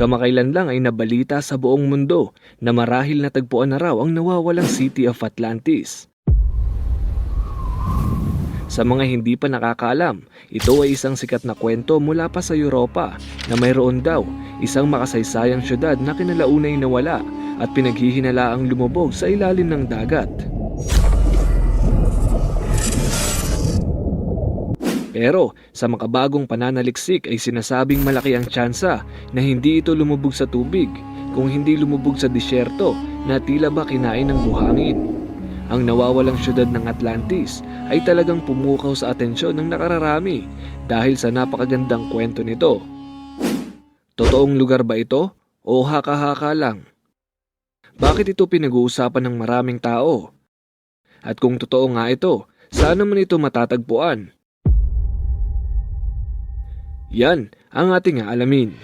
Kamakailan lang ay nabalita sa buong mundo na marahil natagpuan na raw ang nawawalang City of Atlantis. Sa mga hindi pa nakakaalam, ito ay isang sikat na kwento mula pa sa Europa na mayroon daw isang makasaysayang syudad na kinalaunay nawala at pinaghihinalaang lumubog sa ilalim ng dagat. Pero sa makabagong pananaliksik ay sinasabing malaki ang tsansa na hindi ito lumubog sa tubig kung hindi lumubog sa disyerto na tila ba kinain ng buhangin. Ang nawawalang syudad ng Atlantis ay talagang pumukaw sa atensyon ng nakararami dahil sa napakagandang kwento nito. Totoong lugar ba ito o haka-haka lang? Bakit ito pinag-uusapan ng maraming tao? At kung totoo nga ito, saan naman ito matatagpuan? Yan ang ating alamin.